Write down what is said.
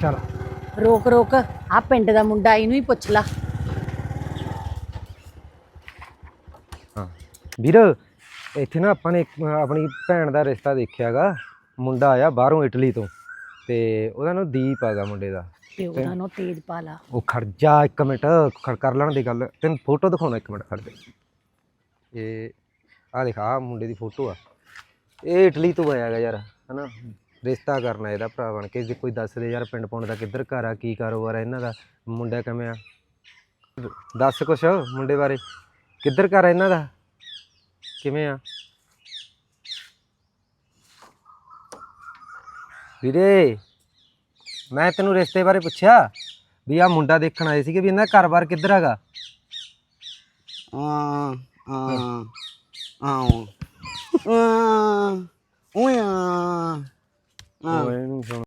ਚੱਲ। ਰੋਕ ਰੋਕ ਆ ਪਿੰਡ ਦਾ ਮੁੰਡਾ ਇਹਨੂੰ ਹੀ ਪੁੱਛ ਲਾ। ਹਾਂ। ਵੀਰ ਇੱਥੇ ਨਾ ਆਪਾਂ ਨੇ ਇੱਕ, ਅਹ, ਆਪਣੀ ਭੈਣ ਦਾ ਰਿਸ਼ਤਾ ਦੇਖਿਆਗਾ। ਮੁੰਡਾ ਆਇਆ ਬਾਹਰੋਂ ਇਟਲੀ ਤੋਂ ਤੇ ਉਹਦਾ ਨਾਮ ਦੀਪ ਆਗਾ ਮੁੰਡੇ ਦਾ। ਪਿਓ ਦਾ ਨੂੰ ਤੇਜ ਪਾ ਲਾ ਉਹ ਖੜ ਜਾ ਇੱਕ ਮਿੰਟ ਖੜ ਕਰ ਲੈਣ ਦੀ ਗੱਲ। ਤੈਨੂੰ ਫੋਟੋ ਦਿਖਾਉਣਾ ਇੱਕ ਮਿੰਟ ਖੜ ਜਾ। ਇਹ ਆ ਦੇਖ ਆਹ ਮੁੰਡੇ ਦੀ ਫੋਟੋ ਆ। ਇਹ ਇਟਲੀ ਤੋਂ ਆਇਆ ਗਾ ਯਾਰ ਹਨਾ? ਰਿਸ਼ਤਾ ਕਰਨਾ ਇਹਦਾ ਭਰਾ ਬਣ ਕੇ, ਜੇ ਕੋਈ ਦੱਸ ਦੇ ਯਾਰ ਪਿੰਡ ਪੁੰਡ ਦਾ ਕਿੱਧਰ ਘਰ ਆ, ਕੀ ਕਾਰੋਬਾਰ ਆ, ਇਹਨਾਂ ਦਾ ਮੁੰਡਾ ਕਿਵੇਂ ਆ? ਦੱਸ ਕੁਛ ਮੁੰਡੇ ਬਾਰੇ। ਕਿੱਧਰ ਘਰ ਆ ਇਹਨਾਂ ਦਾ? ਕਿਵੇਂ ਆ? ਵੀਰੇ, ਮੈਂ ਤੈਨੂੰ ਰਿਸ਼ਤੇ ਬਾਰੇ ਪੁੱਛਿਆ ਵੀ ਆ ਮੁੰਡਾ ਦੇਖਣ ਆਏ ਸੀਗੇ ਵੀ ਇਹਨਾਂ ਦਾ ਘਰ-ਬਾਰ ਕਿੱਧਰ ਹੈਗਾ? ਆ ਆ ਆ 喂，陆总。